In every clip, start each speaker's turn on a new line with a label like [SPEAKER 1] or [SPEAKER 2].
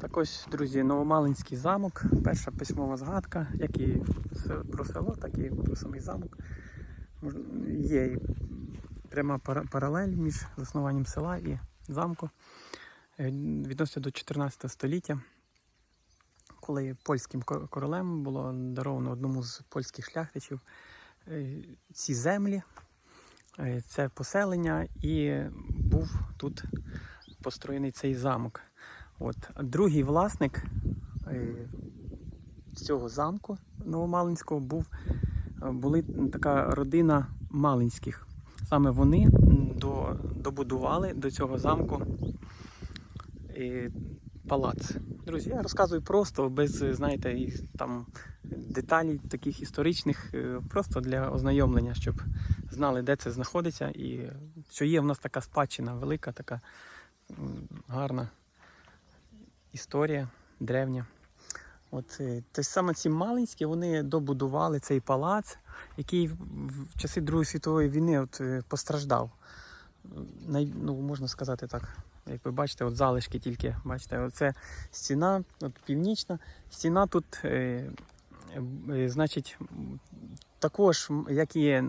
[SPEAKER 1] Так ось, друзі, Новомалинський замок. Перша письмова згадка, як і про село, так і про самий замок. Є пряма паралель між заснуванням села і замку. Е, Відноситься до 14 століття, коли польським королем було даровано одному з польських шляхтичів е, ці землі, е, це поселення, і був тут построєний цей замок. От. Другий власник е, цього замку Новомалинського був, е, були така родина Малинських. Саме вони до, добудували до цього замку е, палац. Друзі, я розказую просто, без, знаєте, там деталей таких історичних, просто для ознайомлення, щоб знали, де це знаходиться, і що є в нас така спадщина велика, така гарна історія древня. От, е, то саме ці Малинські вони добудували цей палац, який в часи Другої світової війни от, е, постраждав. Най, ну, можна сказати так. Як ви бачите, от залишки тільки, бачите, оце стіна, от північна. Стіна тут, е, е, значить, також, як і,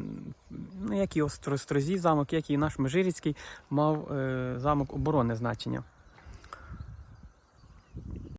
[SPEAKER 1] ну, як і Острозі замок, як і наш Межирицький, мав е, замок оборонне значення.